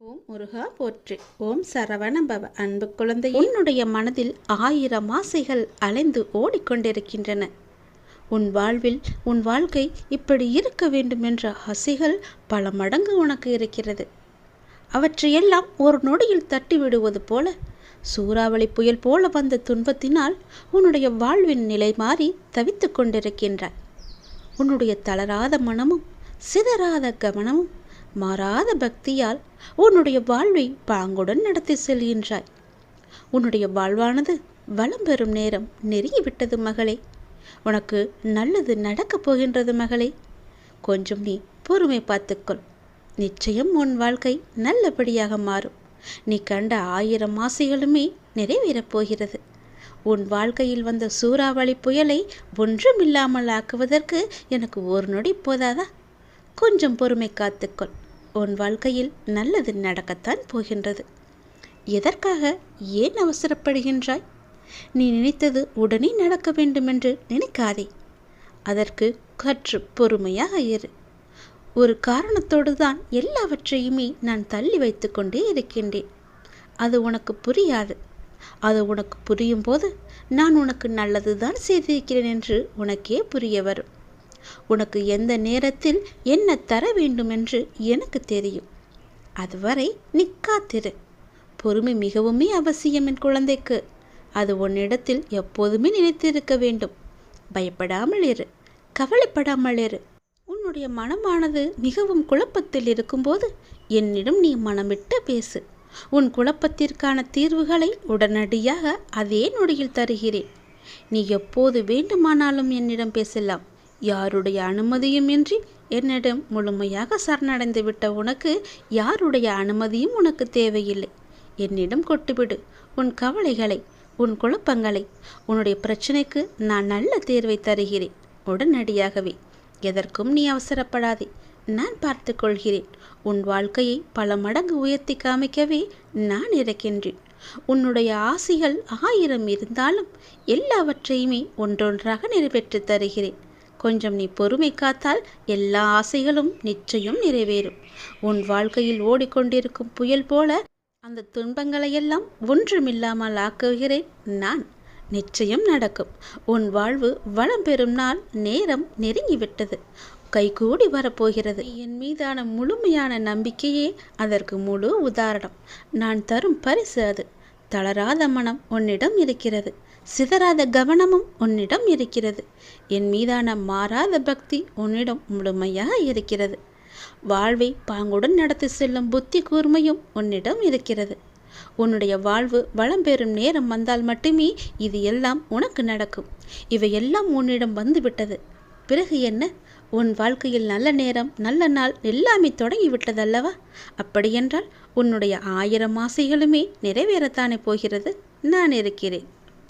ஓம் முருகா போற்று. ஓம் சரவணபவ அன்பு குழந்தை உன்னுடைய மனதில் ஆயிரம் ஆசைகள் அலைந்து ஓடிக்கொண்டிருக்கின்றன. உன் வாழ்வில் உன் வாழ்க்கை இப்படி இருக்க வேண்டும் என்ற ஆசைகள் பல மடங்கு உனக்கு இருக்கிறது. அவற்றையெல்லாம் ஒரு நொடியில் தட்டி விடுவது போல சூறாவளி புயல் போல வந்த துன்பத்தினால் உன்னுடைய வாழ்வின் நிலை மாறி தவித்துக் கொண்டிருக்கின்றாய். உன்னுடைய தளராத மனமும் சிதறாத கவனமும் மாறாத பக்தியால் உன்னுடைய வாழ்வை பாங்குடன் நடத்தி செல்கின்றாய். உன்னுடைய வாழ்வானது வளம் பெறும் நேரம் நெருங்கிவிட்டது மகளே. உனக்கு நல்லது நடக்கப் போகின்றது மகளே. கொஞ்சம் நீ பொறுமை பார்த்துக்கொள். நிச்சயம் உன் வாழ்க்கை நல்லபடியாக மாறும். நீ கண்ட ஆயிரம் ஆசைகளுமே நிறைவேறப் போகிறது. உன் வாழ்க்கையில் வந்த சூறாவளி புயலை ஒன்றுமில்லாமல் ஆக்குவதற்கு எனக்கு ஒரு நொடி போதாதா? கொஞ்சம் பொறுமை காத்துக்கொள். உன் வாழ்க்கையில் நல்லது நடக்கத்தான் போகின்றது. எதற்காக ஏன் அவசரப்படுகின்றாய்? நீ நினைத்தது உடனே நடக்க வேண்டுமென்று நினைக்காதே. அதற்கு கற்று பொறுமையாக இரு. ஒரு காரணத்தோடு தான் எல்லாவற்றையுமே நான் தள்ளி வைத்து கொண்டே இருக்கின்றேன். அது உனக்கு புரியாது. அது உனக்கு புரியும் போது நான் உனக்கு நல்லது தான் செய்திருக்கிறேன் என்று உனக்கே புரிய வரும். உனக்கு எந்த நேரத்தில் என்ன தர வேண்டும் என்று எனக்கு தெரியும். அதுவரை நீ காத்திரு. பொறுமை மிகவுமே அவசியம் என் குழந்தைக்கு. அது உன்னிடத்தில் எப்போதுமே நினைத்திருக்க வேண்டும். பயப்படாமல் இரு. கவலைப்படாமல் இரு. உன்னுடைய மனமானது மிகவும் குழப்பத்தில் இருக்கும்போது என்னிடம் நீ மனமிட்டு பேசு. உன் குழப்பத்திற்கான தீர்வுகளை உடனடியாக அதே நொடியில் தருகிறேன். நீ எப்போது வேண்டுமானாலும் என்னிடம் பேசலாம். யாருடைய அனுமதியும் இன்றி என்னிடம் முழுமையாக சரணடைந்து விட்ட உனக்கு யாருடைய அனுமதியும் உனக்கு தேவையில்லை. என்னிடம் கொட்டுவிடு. உன் கவலைகளை உன் குழப்பங்களை உன்னுடைய பிரச்சனைக்கு நான் நல்ல தீர்வை தருகிறேன். உடனடியாகவே எதற்கும் நீ அவசரப்படாதே. நான் பார்த்து கொள்கிறேன். உன் வாழ்க்கையை பல மடங்கு உயர்த்தி காமிக்கவே நான் இருக்கின்றேன். உன்னுடைய ஆசைகள் ஆயிரம் இருந்தாலும் எல்லாவற்றையுமே ஒன்றொன்றாக நிறைவேற்றி தருகிறேன். கொஞ்சம் நீ பொறுமை காத்தால் எல்லா ஆசைகளும் நிச்சயம் நிறைவேறும். உன் வாழ்க்கையில் ஓடிக்கொண்டிருக்கும் புயல் போல அந்த துன்பங்களையெல்லாம் ஒன்றுமில்லாமல் ஆக்குகிறேன் நான். நிச்சயம் நடக்கும். உன் வாழ்வு வளம் பெறும் நாள் நேரம் நெருங்கிவிட்டது. கைகூடி வரப்போகிறது. என் மீதான முழுமையான நம்பிக்கையே அதற்கு முழு உதாரணம். நான் தரும் பரிசு அது. தளராத மனம் உன்னிடம் இருக்கிறது. சிதறாத கவனமும் உன்னிடம் இருக்கிறது. என் மீதான மாறாத பக்தி உன்னிடம் முழுமையாக இருக்கிறது. வாழ்வை பாங்குடன் நடத்தி செல்லும் புத்தி கூர்மையும் உன்னிடம் இருக்கிறது. உன்னுடைய வாழ்வு வளம் பெறும் நேரம் வந்தால் மட்டுமே இது எல்லாம் உனக்கு நடக்கும். இவையெல்லாம் உன்னிடம் வந்துவிட்டது. பிறகு என்ன? உன் வாழ்க்கையில் நல்ல நேரம் நல்ல நாள் எல்லாமே தொடங்கிவிட்டதல்லவா? அப்படியென்றால் உன்னுடைய ஆயிரம் ஆசைகளுமே நிறைவேறத்தானே போகிறது? நான் இருக்கிறேன்.